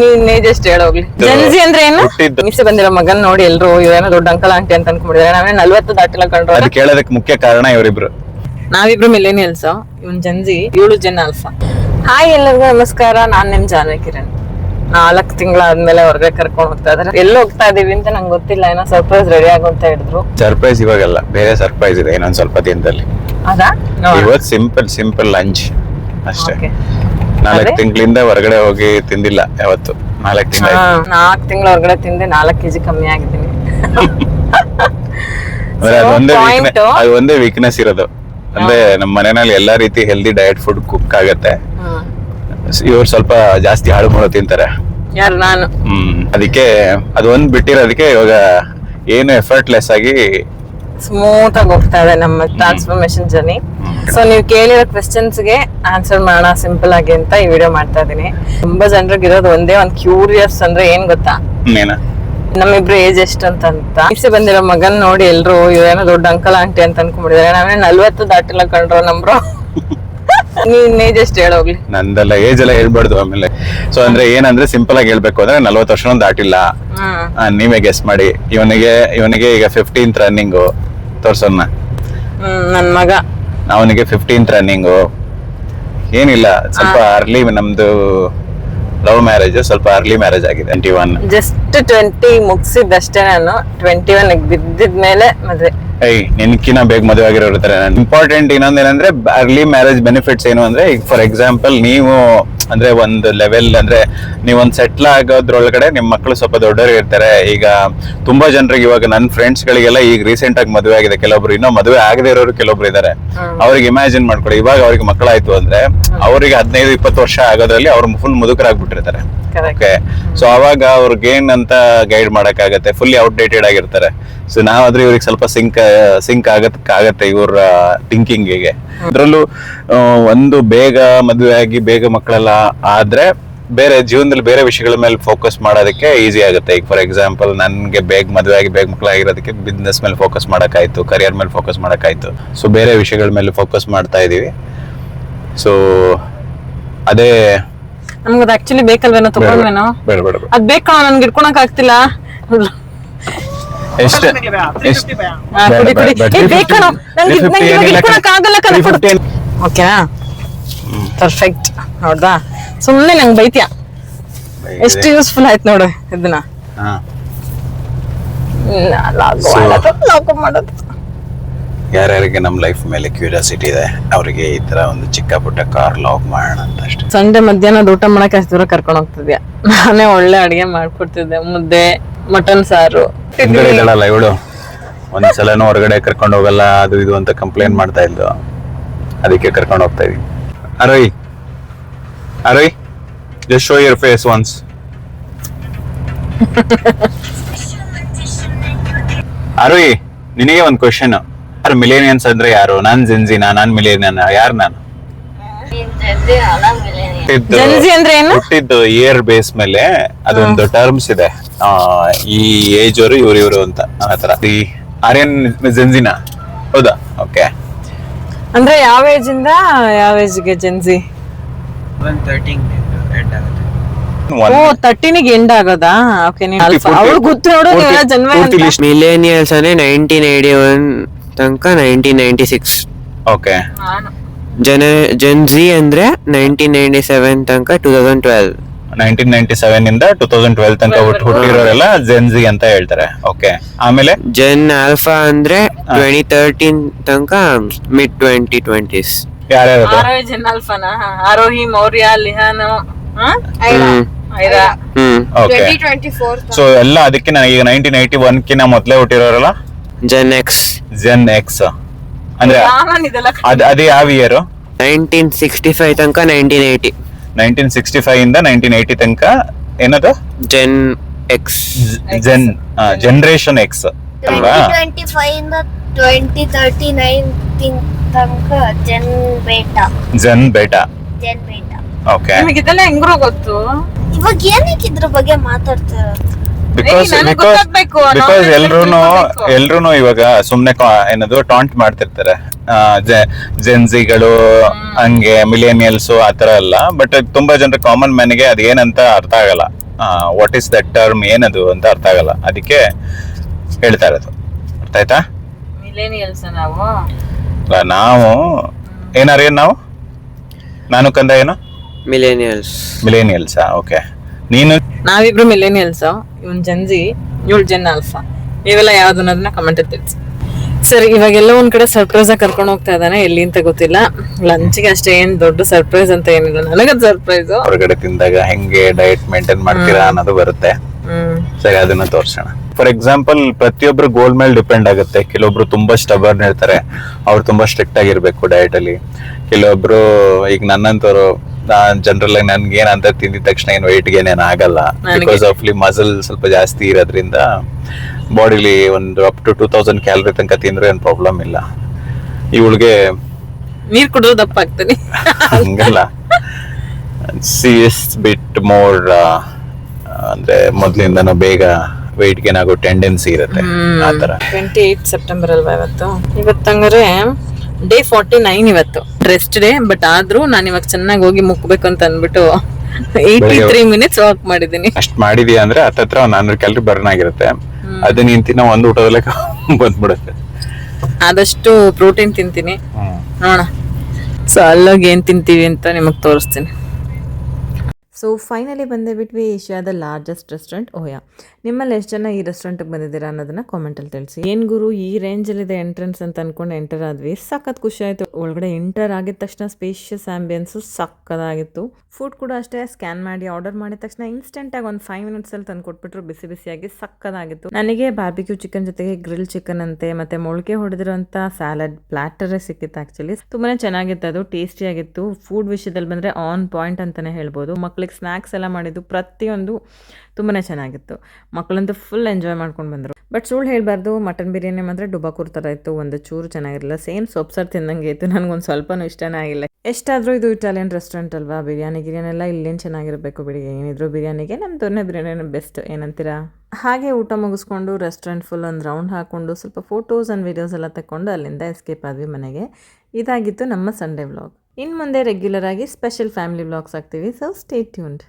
ನೀನ್ ಏಜ್ ಎಷ್ಟು ಹೇಳೋಗ್ಲಿ ಜನ್ಜಿ ಅಂದ್ರೆ ಏನು. ಮೀಸೆ ಬಂದಿರೋ ಮಗನ್ ನೋಡಿ ಎಲ್ರು ಇವೇನೋ ದೊಡ್ಡ ಅಂಕಲ್ ಆಂಟಿ ಅಂತ ಅನ್ಕೊಂಡಿದ್ದಾರೆ ನಾವೇ ನಲ್ವತ್ತು ದಾಟಿಲ್ಲ ಕಂಡ್ರು ಅದು ಕೇಳೋದಕ್ಕೆ ಮುಖ್ಯ ಕಾರಣ ಇವರಿಬ್ರು. ನಾವಿಬ್ರು ಮಿಲೇನಿಯಲ್ಸ್ ಇವನ್ ಜನ್ಜಿ ಇವಳು ಜನ ಅಲ್ಫಾ ಹಾಯ್ ಎಲ್ಲರಿಗೂ ನಮಸ್ಕಾರ. ನಾನ್ ನಿಮ್ ಜಾನಕಿರಣ್ ನಾಲ್ಕು ತಿಂಗಳಾದ್ಮೇಲೆ ಹೊರಗೆ ಕರ್ಕೊಂಡು ಹೋಗ್ತಾ ಇದಾರೆ. ಎಲ್ಲಿ ಹೋಗ್ತಾ ಇದೀವಿ ಅಂತ ನಂಗೆ ಗೊತ್ತಿಲ್ಲ. ಏನೋ ಸರ್ಪ್ರೈಸ್ ರೆಡಿ ಆಗು ಅಂತ ಹೇಳಿದ್ರು. ಸರ್ಪ್ರೈಸ್ ಇವಾಗಲ್ಲ. ಬೇರೆ ಸರ್ಪ್ರೈಸ್ ಇದೆ ಇನ್ನೊಂದ್ ಸ್ವಲ್ಪ ದಿನದಲ್ಲಿ. ಅದಾ? ಇವತ್ತು ಸಿಂಪಲ್ ಸಿಂಪಲ್ ಲಂಚ್ ಅಷ್ಟೇ. Okay. ನಾಲ್ಕು? ತಿಂಗಳಿಂದ ಹೊರಗಡೆ ಹೋಗಿ ತಿಂದಿಲ್ಲ ಯಾವತ್ತು. ನಾಲ್ಕು ತಿಂಗಳ ನಾಲ್ಕು ತಿಂಗಳ ಹೊರಗಡೆ ತಿಂದೆ ನಾಲ್ಕು ಕೆಜಿ ಕಮ್ಮಿ ಆಗಿದ್ದೀನಿ. ಅದೊಂದೇ. ಅದು ಒಂದೇ ವೀಕ್ನೆಸ್ ಇರೋದು. ಅಂದ್ರೆ ನಮ್ಮ ಮನೆಯಲ್ಲಿ ಎಲ್ಲಾ ರೀತಿ ಹೆಲ್ದಿ ಡಯಟ್ ಫುಡ್ ಕುಕ್ ಆಗತ್ತೆ. ಇವ್ರು ಸ್ವಲ್ಪ ಜಾಸ್ತಿ ಹಾಳು ಮಾಡೋ ತಿಂತಾರೆ. ನಾನು? ಹ್ಮ್ ಅದಕ್ಕೆ ಅದು ಒಂದ್ ಬಿಟ್ಟಿರೋದಕ್ಕೆ ಇವಾಗ ಏನು ಎಫರ್ಟ್ಲೆಸ್ ಆಗಿ ಸ್ಮೂತ್ ಆಗಿ ಹೋಗ್ತಾ ಇದೆ ನಮ್ಮ ಟ್ರಾನ್ಸ್ಫಾರ್ಮೇಶನ್ ಜರ್ನಿ. ಸೊ ನೀವು ಕೇಳಿರೋ ಕ್ವೆಶನ್ಸ್ಗೆ ಆನ್ಸರ್ ಮಾಡೋಣ ಸಿಂಪಲ್ ಆಗಿ ಅಂತ ಈ ವಿಡಿಯೋ ಮಾಡ್ತಾ ಇದೀನಿ ತುಂಬಾ ಜನರಿಗೆ ಇರೋದು ಒಂದೇ ಒಂದ್ ಕ್ಯೂರಿಯಸ್ ಅಂದ್ರೆ ಏನ್ ಗೊತ್ತಾ? ನಮ್ಮಿಬ್ರು ಏಜ್ ಎಷ್ಟು ಅಂತ ಈಸೆ ಬಂದಿರೋ ಮಗನ್ ನೋಡಿ ಎಲ್ರು ಇವೇನೋ ದೊಡ್ಡ ಅಂಕಲ್ ಆಂಟಿ ಅಂತ ಅನ್ಕೊಂಡಿದ್ದಾರೆ ನಾವೇ ನಲ್ವತ್ತು ದಾಟಿಲ್ಲ ಕಂಡ್ರೋ ನಮ್ರು. ನೀನ್ ಏಜ್ ಎಷ್ಟು ಹೇಳೋಗ್ಲಿ ನಂದೆಲ್ಲ ಏಜ್ ಎಲ್ಲ ಹೇಳ್ಬಾರ್ದು ಆಮೇಲೆ. ಸೊ ಅಂದ್ರೆ ಏನಂದ್ರೆ ಸಿಂಪಲ್ ಆಗಿ ಹೇಳ್ಬೇಕು ಅಂದ್ರೆ ನಲ್ವತ್ತು ವರ್ಷನೂ ದಾಟಿಲ್ಲ. ಆ, ನೀವೇ ಗೆಸ್ ಮಾಡಿ. ಇವನಿಗೆ ಇವನಿಗೆ ಈಗ ಫಿಫ್ಟೀನ್ತ್ ರನ್ನಿಂಗು ತೋರ್ಸೋಣ. ಹ್ಮ್ ನನ್ ಮಗ. ಅವನಿಗೆ ಫಿಫ್ಟೀನ್ತ್ ರನ್ನಿಂಗು ಏನಿಲ್ಲ ಸ್ವಲ್ಪ ಅರ್ಲಿ ನಮ್ದು ಲವ್ ಮ್ಯಾರೇಜ್ ಸ್ವಲ್ಪ ಅರ್ಲಿ ಮ್ಯಾರೇಜ್ ಆಗಿದೆ ಟ್ವೆಂಟಿ ಒನ್ ಜಸ್ಟ್ ಟ್ವೆಂಟಿ ಮುಗಿಸಿದ್ದಷ್ಟೇ ನಾನು. ಟ್ವೆಂಟಿ ಒನ್ ಬಿದ್ದಿದ್ಮೇಲೆ ಮದ್ವೆ. ಐ ನಿನ್ಕಿನ ಬೇಗ ಮದುವೆ ಆಗಿರೋ ಇರ್ತಾರೆ. ಇಂಪಾರ್ಟೆಂಟ್ ಇನ್ನೊಂದೇನಂದ್ರೆ ಅರ್ಲಿ ಮ್ಯಾರೇಜ್ ಬೆನಿಫಿಟ್ಸ್ ಏನು ಅಂದ್ರೆ ಫಾರ್ ಎಕ್ಸಾಂಪಲ್ ನೀವು ಅಂದ್ರೆ ಒಂದು ಲೆವೆಲ್ ಅಂದ್ರೆ ನೀವೊಂದ್ ಸೆಟ್ಲ್ ಆಗೋದ್ರೊಳಗಡೆ ನಿಮ್ ಮಕ್ಕಳು ಸ್ವಲ್ಪ ದೊಡ್ಡವರು ಇರ್ತಾರೆ. ಈಗ ತುಂಬಾ ಜನರಿಗೆ ಇವಾಗ ನನ್ನ ಫ್ರೆಂಡ್ಸ್ ಗಳಿಗೆಲ್ಲ ಈಗ ರೀಸೆಂಟ್ ಆಗಿ ಮದುವೆ ಆಗಿದೆ. ಕೆಲವೊಬ್ರು ಇನ್ನೂ ಮದುವೆ ಆಗದೆ ಇರೋರು ಕೆಲವೊಬ್ರು ಇದಾರೆ. ಅವ್ರಿಗೆ ಇಮ್ಯಾಜಿನ್ ಮಾಡ್ಕೊಳ್ಳಿ. ಇವಾಗ ಅವ್ರಿಗೆ ಮಕ್ಕಳಾಯ್ತು ಅಂದ್ರೆ ಅವರಿಗೆ ಹದಿನೈದು ಇಪ್ಪತ್ತು ವರ್ಷ ಆಗೋದ್ರಲ್ಲಿ ಅವ್ರು ಫುಲ್ ಮುದುಕರಾಗ್ಬಿಟ್ಟಿರ್ತಾರೆ. ಓಕೆ ಸೊ ಅವಾಗ ಅವ್ರಿಗೆ ಏನಂತ ಗೈಡ್ ಮಾಡೋಕ್ಕಾಗತ್ತೆ? ಫುಲ್ಲಿ ಔಟ್ಡೇಟೆಡ್ ಆಗಿರ್ತಾರೆ. ಸೊ ನಾವಾದ್ರೆ ಇವ್ರಿಗೆ ಸ್ವಲ್ಪ ಸಿಂಕ್ ಸಿಂಕ್ ಆಗತ್ ಆಗತ್ತೆ ಇವ್ರ ಥಿಂಕಿಂಗಿಗೆ ಅದ್ರಲ್ಲೂ ಆ, ಒಂದು ಬೇಗ ಮದುವೆ ಆಗಿ ಬೇಗ ಮಕ್ಕಳೆಲ್ಲ ಆದ್ರೆ ಬೇರೆ ಜೀವನದಲ್ಲಿ ಬೇರೆ ವಿಷಯಗಳ ಮೇಲೆ ಫೋಕಸ್ ಮಾಡೋದಕ್ಕೆ ಈಸಿ ಆಗುತ್ತೆ. ಈಗ ಫಾರ್ ಎಕ್ಸಾಂಪಲ್ ನನ್ಗೆ ಬೇಗ ಮದುವೆ ಆಗಿ ಬೇಗ ಮಕ್ಕಳಾಗಿರೋದಕ್ಕೆ ಬಿಸ್ನೆಸ್ ಮೇಲೆ ಫೋಕಸ್ ಮಾಡೋಕ್ಕಾಯ್ತು ಕರಿಯರ್ ಮೇಲೆ ಫೋಕಸ್ ಮಾಡೋಕ್ಕಾಯ್ತು. ಸೊ ಬೇರೆ ವಿಷಯಗಳ ಮೇಲೆ ಫೋಕಸ್ ಮಾಡ್ತಾ ಇದೀವಿ ಸೊ ಅದೇ ನಮ್ಗದು ಆಕ್ಚುಲಿ ಬೇಕಲ್ವೇನೋ ತಗೊಂಡ್ವೇನೋ ಬೇಡ. ಬೇಡ ಬೇಡ ಅದ್ ಬೇಕಾ? ನನ್ಗೆ ಇಟ್ಕೊಳಕ್ ಆಗ್ತಿಲ್ಲ. ಎಷ್ಟು ಎಷ್ಟು ಹಾ, ಕುಡಿ ಕುಡಿ. ಏ ಬೇಕಣೋ ನಂಗೆ ಇದ್- ನಂಗೆ ಇವಾಗ ಇಟ್ಕೊಳಕ್ ಆಗಲ್ಲ ಕಣ ಓಕೆನಾ? ಪರ್ಫೆಕ್ಟ್ ನೋಡ್ದಾ ಸುಮ್ಮನೆ ನಂಗೆ ಬೈತ್ಯಾ? ಎಷ್ಟು ಯೂಸ್ಫುಲ್ ಆಯ್ತು ನೋಡು ಇದನ್ನ ಯಾರ್ಯಾರಿಗೆ ನಮ್ಮ ಲೈಫ್ ಮೇಲೆ ಕ್ಯೂರಿಯಾಸಿಟಿ ಇದೆ ಅವರಿಗೆ ಈ ತರ ಒಂದು ಚಿಕ್ಕ ಪುಟ್ಟ ಕಾರ್ ಲಾಕ್ ಮಾಡೋಣ ಅಂತ ಅಷ್ಟೇ. ಸಂಡೆ ಮಧ್ಯಾಹ್ನ ಊಟ ಮಾಡೋಕೆ ಅಷ್ಟು ದೂರ ಕರ್ಕೊಂಡು ಹೋಗ್ತಿದ್ಯಾ? ನಾನೇ ಒಳ್ಳೆ ಅಡಿಗೆ ಮಾಡ್ಕೊಡ್ತಿದ್ದೆ ಮುದ್ದೆ ಮಟನ್ ಸಾರು. ಇದ್ದಾಳಲ್ಲ ಇವಳು? ಒಂದ್ಸಲನೂ ಹೊರಗಡೆ ಕರ್ಕೊಂಡು ಹೋಗಲ್ಲ ಅದು ಇದು ಅಂತ ಕಂಪ್ಲೇಂಟ್ ಮಾಡ್ತಾ ಇದ್ಲು. ಅದಕ್ಕೆ ಕರ್ಕೊಂಡು ಹೋಗ್ತಾ ಇದೀವಿ ಅರೋಯ್ ಅರೋಯ್ just show your face once. ಅರೋಯ್ ನಿನಗೆ ಒಂದು ಕ್ವಶನ್ ಯಾರು ಮಿಲೇನಿಯನ್ಸ್ ಅಂದ್ರೆ ಯಾರು? ನಾನ್ ಜೆನ್ಜಿನಾ ನಾನ್ ಮಿಲೇನಿಯನ್ ಯಾರ್ ನಾನು? ಹುಟ್ಟಿದ್ದು- ಜನ್ಜಿ ಅಂದ್ರೆ ಏನು? ಹುಟ್ಟಿದ್ದು ಇಯರ್ ಬೇಸ್ ಮೇಲೆ ಅದೊಂದು ಟರ್ಮ್ಸ್ ಇದೆ. ಆ, ಈ ಏಜ್ ಅವರು ಇವ್ರು ಇವರು ಅಂತ ಆತರ ಈ ಆರ್ಯನ್ ಜೆನ್ಜಿನ ಹೌದಾ? ಓಕೆ ಅಂದ್ರೆ ಯಾವ ಏಜ್ ಇಂದ ಯಾವ ಏಜ್ಗೆ ಗೆ ಜೆನ್ಸಿ ಎಂಡ್ ಆಗುತ್ತೆ. ಓ ತರ್ಟೀನಿಗೆ ಎಂಡ್ ಆಗೋದಾ? ಓಕೆ ನೀವು ಅವ್ಳು ಗೊತ್ತು ನೋಡು ನೀವೆಲ್ಲ ಜನ್ಮ ಮಿಲೇನಿಯಲ್ಸ್ ಅಂದ್ರೆ ನೈನ್ಟೀನ್ ಏಯ್ಟಿ ಒನ್ ತನಕ ನೈನ್ಟೀನ್ ನೈನ್ಟಿ ಸಿಕ್ಸ್ ಓಕೆ ಜನ ಜನ್ ಜಿ ಅಂದ್ರೆ ನೈನ್ಟೀನ್ ನೈನ್ಟಿ ಸೆವೆನ್ ತನಕ two thousand twelve nineteen ninety seven ಇಂದ ಟೂ ತೌಸಂಡ್ ಟ್ವೆಲ್ ತನಕ ಹುಟ್ಟು ಹುಟ್ಟಿರೋರೆಲ್ಲ ಜೆನ್ಜಿ ಅಂತ ಹೇಳ್ತಾರೆ. ಓಕೆ ಆಮೇಲೆ ಜೆನ್ ಆಲ್ಫಾ ಅಂದ್ರೆ ಟ್ವೆಂಟಿ ತರ್ಟೀನ್ ತನಕ ಮಿಡ್ ಟ್ವೆಂಟಿ ಟ್ವೆಂಟೀಸ್ ಯಾರ್ಯಾರು ಆರೋಹಿ ಜನ್ ಅಲ್ಫಾನ ಆರೋಹಿ ಮೌರ್ಯ ಲಿಹಾನು ಐರಾ. ಓಕೆ ಸೊ ಎಲ್ಲ ಅದಕ್ಕೆ ನನಗೆ ಈಗ ನೈನ್ಟೀನ್ ಏಯ್ಟಿ ಒನ್ ಕಿನ್ನ ಮೊದಲೇ ಹುಟ್ಟಿರೋರಲ್ಲ? ಜೆನ್ ಎಕ್ಸ್ ಜೆನ್ ಎಕ್ಸ್ ಅಂದ್ರೆ ಇದೆಲ್ಲ ಅದ್ ಅದೇ ಯಾವ ಇಯರ್ ನೈನ್ಟೀನ್ ಸಿಕ್ಸ್ಟಿ ಫೈವ್ ತನಕ nineteen eighty nineteen sixty five ಇಂದ ನೈನ್ಟೀನ್ ಏಯ್ಟಿ ತನಕ ಏನದು? Gen X gen generation X ಅಲ್ವಾ? ಟ್ವೆಂಟಿ ಫೈವ್ ಇಂದ ಟ್ವೆಂಟಿ ತರ್ಟಿ ನೈನ್ ತನಕ gen beta gen beta gen beta okay ನಿಮಗೆ ಇದೆಲ್ಲ ಹೆಂಗ್ರೋ ಗೊತ್ತು? ಇವಾಗ ಏನಕ್ಕೆ ಇದ್ರ ಬಗ್ಗೆ ಮಾತಾಡ್ತಿರೋದು ಬಿಕಾಸ್ ಬಿಕಾಸ್ ಬಿಕಾಸ್ ಇವಾಗ ಸುಮ್ನೆ ಕಾ- ಏನದು ಟಾಂಟ್ ಮಾಡ್ತಿರ್ತಾರೆ. ಜೆನ್ಸಿಗಳು ಹಂಗೆ ಮಿಲೇನಿಯಲ್ಸ್ ಆತರ ಎಲ್ಲ. ಬಟ್ ತುಂಬಾ ಜನರ ಕಾಮನ್ ಮ್ಯಾನ್ಗೆ ಅದೇನಂತ ಅರ್ಥ ಆಗಲ್ಲ. ವಾಟ್ ಈಸ್ ದಟ್ ಟರ್ಮ್ ಏನದು ಅಂತ ಅರ್ಥ ಆಗಲ್ಲ. ಅದಕ್ಕೆ ಹೇಳ್ತಾ ಇರೋದು ಅರ್ಥ ಆಯ್ತಾ? ಮಿಲೇನಿಯಲ್ಸ್ ನಾವು? ಏನಾರ ನಾವು ಏನಾರು ಏನು ನಾವು? ನಾನು ಕಂದ ಏನು? ಮಿಲೇನಿಯಲ್ಸ್ ಮಿಲೇನಿಯಲ್ಸಾ ಓಕೆ ನೀನು? ನಾವಿಬ್ರು ಮಿಲೇನಿಯಲ್ಸ್ ಇವನ್ ಜನ್ಜಿ ಇವಳು ಜೆನ್ ಆಲ್ಫಾ ಇವೆಲ್ಲ ಯಾವ್ದು ಅನ್ನೋದನ್ನ ಕಮೆಂಟ್ ತಿಳಿಸಿ. ಸರಿ ಇವಾಗೆಲ್ಲ ಒಂದ್ ಕಡೆ ಸರ್ಪ್ರೈಸ್ ಆಗಿ ಕರ್ಕೊಂಡು ಹೋಗ್ತಾ ಇದ್ದಾನೆ. ಎಲ್ಲಿ ಅಂತ ಗೊತ್ತಿಲ್ಲ. ಲಂಚ್ಗೆ ಅಷ್ಟೇ ಏನ್ ದೊಡ್ಡ ಸರ್ಪ್ರೈಸ್ ಅಂತ ಏನಿಲ್ಲ. ನನಗದ್ ಸರ್ಪ್ರೈಸ್ ಹೊರಗಡೆ ತಿಂದಾಗ ಹೆಂಗೆ ಡಯಟ್ ಮೇಂಟೈನ್ ಮಾಡ್ತೀರಾ ಅನ್ನೋದು ಬರುತ್ತೆ. ಹ್ಮ್. ಸರಿ ಅದನ್ನ ತೋರ್ಸೋಣ. ಫಾರ್ ಎಕ್ಸಾಂಪಲ್ ಪ್ರತಿಯೊಬ್ರು ಗೋಲ್ ಮೇಲೆ ಡಿಪೆಂಡ್ ಆಗುತ್ತೆ. ಕೆಲವೊಬ್ರು ತುಂಬಾ ಸ್ಟಬರ್ನ್ ಇರ್ತಾರೆ. ಅವ್ರು ತುಂಬಾ ಸ್ಟ್ರಿಕ್ಟ್ ಆಗಿರ್ಬೇಕು ಡಯಟ್ ಅಲ್ಲಿ. ಕೆಲವೊಬ್ರು ಈಗ ನನ್ನಂತವ್ರು ನಾನ್ ಜನರಲ್ ಆಗಿ ನನ್ಗೆ ಏನಂತ ಅಂತ ತಿಂದಿದ ತಕ್ಷಣ ಏನ್ weight ಗೇನ್ ಏನ್ ಆಗಲ್ಲ. ಬಿಕಾಸ್ ಆಫ್ ಮಸಲ್ ಸ್ವಲ್ಪ ಜಾಸ್ತಿ ಇರೋದ್ರಿಂದ ಬಾಡಿಲಿ ಒಂದು up to two thousand calorie ತನಕ ತಿಂದ್ರೆ ಏನ್ ಪ್ರಾಬ್ಲಮ್ ಇಲ್ಲ. ಇವಳಿಗೆ ನೀರ್ ಕುಡಿದ್ರೆ ದಪ್ಪ ಆಗ್ತಾನೆ. ಹಂಗಲ್ಲ. ಸೀರಿಯಸ್ ಬಿಟ್ ಮೋರ್ ಅಂದ್ರೆ ಮೊದ್ಲಿಂದನೂ ಬೇಗ weight ಗೇನ್ ಆಗೋ ಟೆಂಡೆನ್ಸಿ ಇರುತ್ತೆ. ಆತರ ತರ. ಟ್ವೆಂಟಿ ಏಟ್ ಸೆಪ್ಟೆಂಬರ್ ಅಲ್ವಾ ಇವತ್ತು? ಇವತ್ತಂಗಾರೆ ಡೇ ಫಾರ್ಟಿ ನೈನ್ ಇವತ್ತು. ರೆಸ್ಟ್ ಡೇ ಬಟ್ ಆದ್ರೂ ನಾನು ಇವಾಗ ಚೆನ್ನಾಗಿ ಹೋಗಿ ಮುಕ್ಬೇಕು ಅಂತ ಅಂದ್ಬಿಟ್ಟು ಏಯ್ಟಿ ತ್ರೀ ಮಿನಿಟ್ಸ್ ವಾಕ್ ಮಾಡಿದೀನಿ ಅಷ್ಟ್ ಮಾಡಿದೀಯ ಅಂದ್ರೆ ಹತ್ತತ್ರ ಒಂದ್ ನಾನ್ನೂರು ಕ್ಯಾಲರಿ ಬರ್ನ್ ಆಗಿರುತ್ತೆ. ಅದು ನೀನ್ ತಿನ್ನೋ ಒಂದು ಊಟದಲ್ಲೇ ಬಂದ್ಬಿಡುತ್ತೆ. ಆದಷ್ಟು ಪ್ರೋಟೀನ್ ತಿಂತೀನಿ. ನೋಡೋಣ. ಸೊ ಅಲ್ಲೋಗಿ ಏನ್ ತಿಂತೀವಿ ಅಂತ ನಿಮಗೆ ತೋರಿಸ್ತೀನಿ. ಸೊ ಫೈನಲಿ ಬಂದೇ ಬಿಟ್ವಿ ಏಷ್ಯಾದ ಲಾರ್ಜೆಸ್ಟ್ ರೆಸ್ಟೋರೆಂಟ್ ಓಯಾ. ನಿಮ್ಮಲ್ಲಿ ಎಷ್ಟು ಜನ ಈ ರೆಸ್ಟೋರೆಂಟ್ಗೆ ಬಂದಿದ್ದೀರಾ ಅನ್ನೋದನ್ನ ಕಾಮೆಂಟಲ್ಲಿ ತಿಳಿಸಿ. ಏನು ಗುರು, ಈ ರೇಂಜಲ್ಲಿದೆ ಎಂಟ್ರೆನ್ಸ್ ಅಂತ ಅನ್ಕೊಂಡು ಎಂಟರ್ ಆದ್ವಿ. ಸಖತ್ ಖುಷಿ ಆಯಿತು. ಒಳಗಡೆ ಎಂಟರ್ ಆಗಿದ ತಕ್ಷಣ ಸ್ಪೇಷಿಯಸ್ ಆಂಬಿಯನ್ಸು ಸಕ್ಕದಾಗಿತ್ತು ಫುಡ್ ಕೂಡ ಅಷ್ಟೇ ಸ್ಕ್ಯಾನ್ ಮಾಡಿ ಆರ್ಡರ್ ಮಾಡಿದ ತಕ್ಷಣ ಇನ್ಸ್ಟೆಂಟಾಗಿ ಒಂದು ಫೈವ್ ಮಿನಿಟ್ಸಲ್ಲಿ ತಂದು ಕೊಟ್ಬಿಟ್ರು. ಬಿಸಿ ಬಿಸಿಯಾಗಿ ಸಕ್ಕದಾಗಿತ್ತು ನನಗೆ ಬಾರ್ಬಿಕ್ಯೂ ಚಿಕನ್ ಜೊತೆಗೆ ಗ್ರಿಲ್ ಚಿಕನ್ ಅಂತೆ, ಮತ್ತೆ ಮೊಳಕೆ ಹೊಡೆದಿರುವಂಥ ಸ್ಯಾಲಡ್ ಪ್ಲಾಟರೇ ಸಿಕ್ಕಿತ್ತು ಆ್ಯಕ್ಚುಲಿ ತುಂಬಾನೇ ಚೆನ್ನಾಗಿತ್ತು ಅದು ಟೇಸ್ಟಿ ಆಗಿತ್ತು. ಫುಡ್ ವಿಷಯದಲ್ಲಿ ಬಂದರೆ ಆನ್ ಪಾಯಿಂಟ್ ಅಂತಲೇ ಹೇಳ್ಬೋದು. ಮಕ್ಳಿಗೆ ಸ್ನ್ಯಾಕ್ಸ್ ಎಲ್ಲ ಮಾಡಿದ್ದು ಪ್ರತಿಯೊಂದು ತುಂಬಾ ಚೆನ್ನಾಗಿತ್ತು. ಮಕ್ಕಳಂತೂ ಫುಲ್ ಎಂಜಾಯ್ ಮಾಡ್ಕೊಂಡು ಬಂದರು. ಬಟ್ ಸುಳ್ಳು ಹೇಳಬಾರ್ದು ಮಟನ್ ಬಿರಿಯಾನಿ ಮಾತ್ರ ಡುಬಾಕೂರ್ ಥರ ಇತ್ತು, ಒಂದು ಚೂರು ಚೆನ್ನಾಗಿರಲಿಲ್ಲ. ಸೇಮ್ ಸೊಪ್ಸಾರು ತಿಂದಂಗೆ ಇತ್ತು, ನನಗೊಂದು ಸ್ವಲ್ಪನೂ ಇಷ್ಟನೇ ಆಗಿಲ್ಲ. ಎಷ್ಟಾದರೂ ಇದು ಇಟಾಲಿಯನ್ ರೆಸ್ಟೋರೆಂಟ್ ಅಲ್ವಾ? ಬಿರಿಯಾನಿ, ಗಿರಿಯಾನಿ ಎಲ್ಲ ಇಲ್ಲೇನು ಚೆನ್ನಾಗಿರಬೇಕು ಬಿಡಿ. ಏನಿದ್ರು ಬಿರಿಯಾನಿಗೆ ನಮ್ಮ ದೊನ್ನೆ ಬಿರಿಯಾನಿ ಬೆಸ್ಟ್ ಏನಂತೀರಾ? ಹಾಗೆ ಊಟ ಮುಗಿಸ್ಕೊಂಡು ರೆಸ್ಟೋರೆಂಟ್ ಫುಲ್ ಒಂದು ರೌಂಡ್ ಹಾಕೊಂಡು ಸ್ವಲ್ಪ ಫೋಟೋಸ್ ಆ್ಯಂಡ್ ವೀಡಿಯೋಸ್ ಎಲ್ಲ ತಗೊಂಡು ಅಲ್ಲಿಂದ ಎಸ್ಕೇಪ್ ಆದ್ವಿ ಮನೆಗೆ. ಇದಾಗಿತ್ತು ನಮ್ಮ ಸಂಡೇ ವ್ಲಾಗ್ ಇನ್ನು ಮುಂದೆ ರೆಗ್ಯುಲರ್ ಆಗಿ ಸ್ಪೆಷಲ್ ಫ್ಯಾಮಿಲಿ ವ್ಲಾಗ್ಸ್ ಆಗ್ತೀವಿ ಸೊ ಸ್ಟೇ ಟ್ಯೂನ್ಡ್